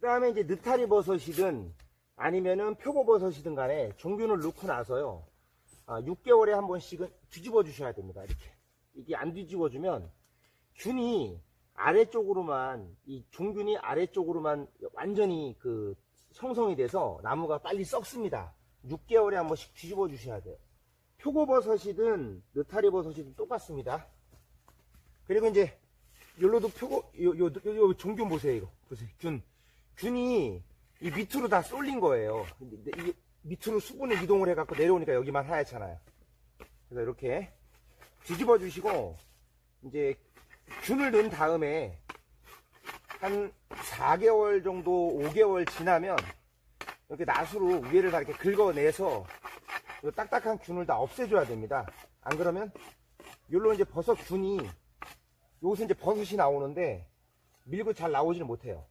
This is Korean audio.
그 다음에 이제 느타리 버섯이든 아니면은 표고버섯이든 간에 종균을 넣고 나서요. 아, 6개월에 한 번씩은 뒤집어 주셔야 됩니다. 이렇게. 이게 안 뒤집어 주면 균이 아래쪽으로만, 이 종균이 아래쪽으로만 완전히 그 형성이 돼서 나무가 빨리 썩습니다. 6개월에 한 번씩 뒤집어 주셔야 돼요. 표고버섯이든 느타리 버섯이든 똑같습니다. 그리고 이제 요로도 표고 요, 요, 요, 요 종균 보세요 이거 보세요 균 균이 이 밑으로 다 쏠린 거예요. 이게 밑으로 수분을 이동을 해갖고 내려오니까 여기만 하얗잖아요. 그래서 이렇게 뒤집어 주시고 이제 균을 넣은 다음에 한 4개월 정도 5개월 지나면 이렇게 낫으로 위에를 다 이렇게 긁어내서 이 딱딱한 균을 다 없애줘야 됩니다. 안 그러면 요로 이제 버섯 균이 여기서 이제 버섯이 나오는데 밀고 잘 나오지는 못해요.